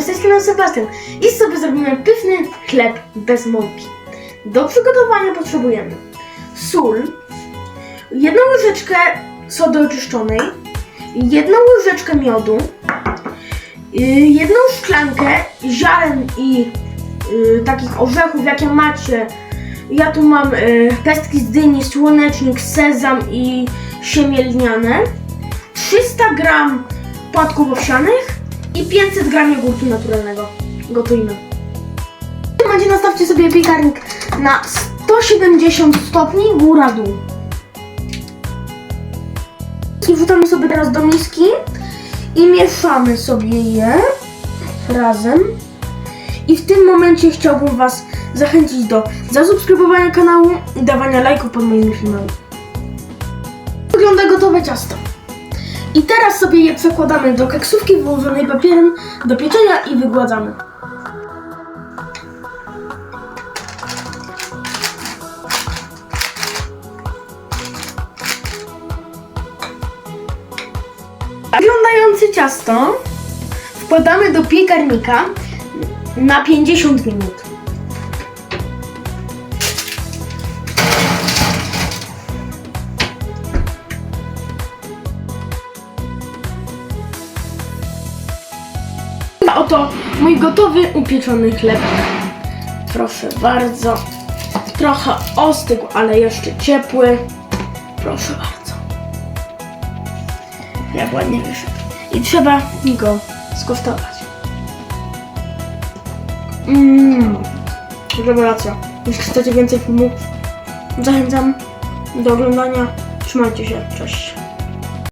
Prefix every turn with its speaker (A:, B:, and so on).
A: tej strony Sebastian i sobie zrobimy pyszny chleb bez mąki. Do przygotowania potrzebujemy sól, jedną łyżeczkę sody oczyszczonej, jedną łyżeczkę miodu, y, jedną szklankę ziaren i y, takich orzechów, jakie macie. Ja tu mam y, pestki z dyni, słonecznik, sezam i siemię lniane, 300 gram płatków owsianych i 500 gram jogurtu naturalnego. Gotujmy. W tym momencie nastawcie sobie piekarnik na 170 stopni góra-dół. I wrzucamy sobie teraz do miski i mieszamy sobie je razem. I w tym momencie chciałbym Was zachęcić do zasubskrybowania kanału i dawania lajków pod moimi filmami. Wygląda gotowe ciasto. I teraz sobie je przekładamy do keksówki wyłożonej papierem do pieczenia i wygładzamy. Wyglądające ciasto wkładamy do piekarnika na 50 minut. Oto mój gotowy upieczony chleb. Proszę bardzo. Trochę ostygł, ale jeszcze ciepły. Proszę bardzo. Jak ładnie wyszedł. I trzeba go skosztować. Mmm. Rewelacja. Jeśli chcecie więcej filmów, zachęcam do oglądania. Trzymajcie się. Cześć.